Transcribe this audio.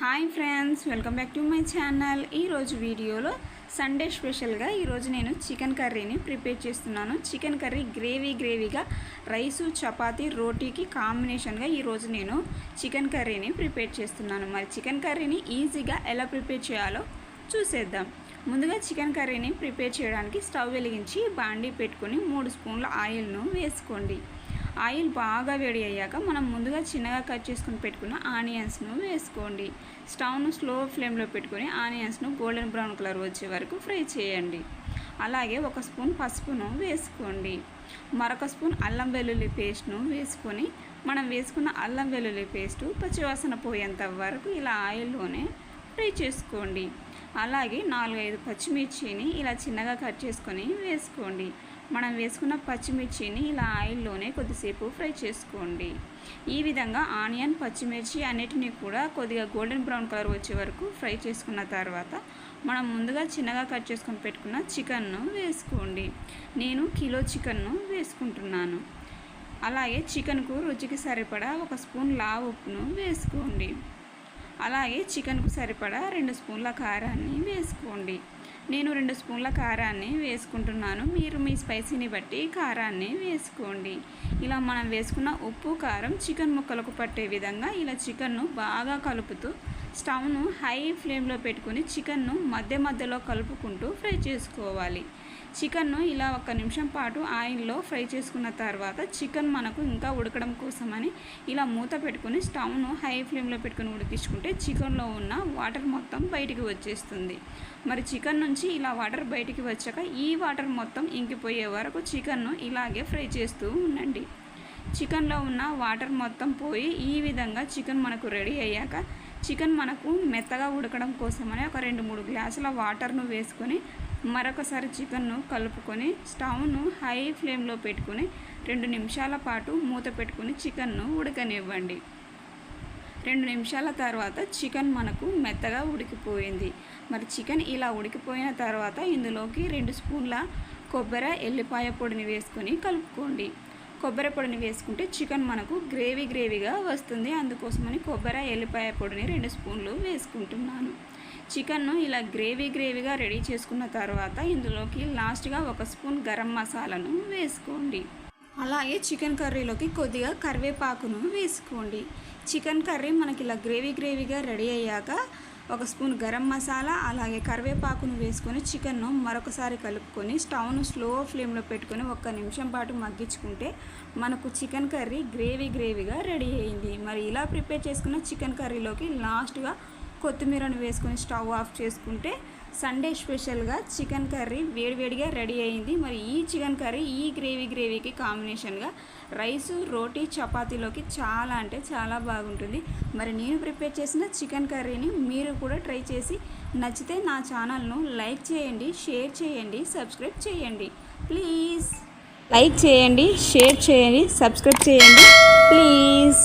Hi friends welcome back to my channel. ఈరోజు వీడియోలో Sunday స్పెషల్గా ఈరోజు నేను చికెన్ కర్రీని ప్రిపేర్ చేస్తున్నాను. చికెన్ కర్రీ గ్రేవీ గ్రేవీగా రైసు చపాతి రోటీకి కాంబినేషన్గా ఈరోజు నేను చికెన్ కర్రీని ప్రిపేర్ చేస్తున్నాను. మరి చికెన్ కర్రీని ఈజీగా ఎలా ప్రిపేర్ చేయాలో చూసేద్దాం. ముందుగా చికెన్ కర్రీని ప్రిపేర్ చేయడానికి స్టవ్ వెలిగించి బాండీ పెట్టుకొని మూడు స్పూన్ల ఆయిల్ను వేసుకోండి. ఆయిల్ బాగా వేడి అయ్యాక మనం ముందుగా చిన్నగా కట్ చేసుకుని పెట్టుకున్న ఆనియన్స్ను వేసుకోండి. స్టవ్ను స్లో ఫ్లేమ్లో పెట్టుకొని ఆనియన్స్ను గోల్డెన్ బ్రౌన్ కలర్ వచ్చే వరకు ఫ్రై చేయండి. అలాగే ఒక స్పూన్ పసుపును వేసుకోండి. మరొక స్పూన్ అల్లం వెల్లుల్లి పేస్ట్ను వేసుకొని మనం వేసుకున్న అల్లం వెల్లుల్లి పేస్టు పచ్చివాసన పోయేంత వరకు ఇలా ఆయిల్లోనే ఫ్రై చేసుకోండి. అలాగే నాలుగైదు పచ్చిమిర్చిని ఇలా చిన్నగా కట్ చేసుకొని వేసుకోండి. మనం వేసుకున్న పచ్చిమిర్చిని ఇలా ఆయిల్లోనే కొద్దిసేపు ఫ్రై చేసుకోండి. ఈ విధంగా ఆనియన్ పచ్చిమిర్చి అన్నిటిని కూడా కొద్దిగా గోల్డెన్ బ్రౌన్ కలర్ వచ్చే వరకు ఫ్రై చేసుకున్న తర్వాత మనం ముందుగా చిన్నగా కట్ చేసుకొని పెట్టుకున్న చికెన్ను వేసుకోండి. నేను కిలో చికెన్ను వేసుకుంటున్నాను. అలాగే చికెన్కు రుచికి సరిపడా ఒక స్పూన్ లావ్ ఉప్పును వేసుకోండి. అలాగే చికెన్కు సరిపడా రెండు స్పూన్ల కారాన్ని వేసుకోండి. నేను రెండు స్పూన్ల కారాన్ని వేసుకుంటున్నాను. మీరు మీ స్పైసీని బట్టి కారాన్ని వేసుకోండి. ఇలా మనం వేసుకున్న ఉప్పు కారం చికెన్ ముక్కలకు పట్టే విధంగా ఇలా చికెన్ను బాగా కలుపుతూ స్టవ్ను హై ఫ్లేమ్లో పెట్టుకుని చికెన్ను మధ్య మధ్యలో కలుపుకుంటూ ఫ్రై చేసుకోవాలి. చికెన్ను ఇలా ఒక నిమిషం పాటు ఆయిల్లో ఫ్రై చేసుకున్న తర్వాత చికెన్ మనకు ఇంకా ఉడకడం కోసమని ఇలా మూత పెట్టుకుని స్టవ్ను హై ఫ్లేమ్లో పెట్టుకుని ఉడికించుకుంటే చికెన్లో ఉన్న వాటర్ మొత్తం బయటికి వచ్చేస్తుంది. మరి చికెన్ నుంచి ఇలా వాటర్ బయటికి వచ్చాక ఈ వాటర్ మొత్తం ఇంకిపోయే వరకు చికెన్ను ఇలాగే ఫ్రై చేస్తూ ఉండండి. చికెన్లో ఉన్న వాటర్ మొత్తం పోయి ఈ విధంగా చికెన్ మనకు రెడీ అయ్యాక చికెన్ మనకు మెత్తగా ఉడకడం కోసమని ఒక రెండు మూడు గ్లాసుల వాటర్ను వేసుకొని మరొకసారి చికెన్ను కలుపుకొని స్టవ్ను హై ఫ్లేమ్లో పెట్టుకుని రెండు నిమిషాల పాటు మూత పెట్టుకుని చికెన్ను ఉడకనివ్వండి. రెండు నిమిషాల తర్వాత చికెన్ మనకు మెత్తగా ఉడికిపోయింది. మరి చికెన్ ఇలా ఉడికిపోయిన తర్వాత ఇందులోకి రెండు స్పూన్ల కొబ్బరి ఎల్లిపాయ పొడిని వేసుకొని కలుపుకోండి. కొబ్బరి పొడిని వేసుకుంటే చికెన్ మనకు గ్రేవీ గ్రేవీగా వస్తుంది. అందుకోసమని కొబ్బరి ఎల్లిపాయ పొడిని రెండు స్పూన్లు వేసుకుంటున్నాను. చికెన్ను ఇలా గ్రేవీ గ్రేవీగా రెడీ చేసుకున్న తర్వాత ఇందులోకి లాస్ట్గా ఒక స్పూన్ గరం మసాలాను వేసుకోండి. అలాగే చికెన్ కర్రీలోకి కొద్దిగా కరివేపాకును వేసుకోండి. చికెన్ కర్రీ మనకి ఇలా గ్రేవీ గ్రేవీగా రెడీ అయ్యాక ఒక స్పూన్ గరం మసాలా అలాగే కరివేపాకును వేసుకొని చికెన్ను మరొకసారి కలుపుకొని స్టవ్ను స్లో ఫ్లేమ్లో పెట్టుకొని ఒక్క నిమిషం పాటు మగ్గించుకుంటే మనకు చికెన్ కర్రీ గ్రేవీ గ్రేవీగా రెడీ అయింది. మరి ఇలా ప్రిపేర్ చేసుకున్న చికెన్ కర్రీలోకి లాస్ట్గా కొత్తిమీరను వేసుకొని స్టవ్ ఆఫ్ చేసుకుంటే సండే స్పెషల్గా చికెన్ కర్రీ వేడివేడిగా రెడీ అయింది. మరి ఈ చికెన్ కర్రీ ఈ గ్రేవీ గ్రేవీకి కాంబినేషన్గా రైసు రోటీ చపాతీలోకి చాలా అంటే చాలా బాగుంటుంది. మరి నేను ప్రిపేర్ చేసిన చికెన్ కర్రీని మీరు కూడా ట్రై చేసి నచ్చితే నా ఛానల్ను లైక్ చేయండి షేర్ చేయండి సబ్స్క్రైబ్ చేయండి. ప్లీజ్ లైక్ చేయండి షేర్ చేయండి సబ్స్క్రైబ్ చేయండి. ప్లీజ్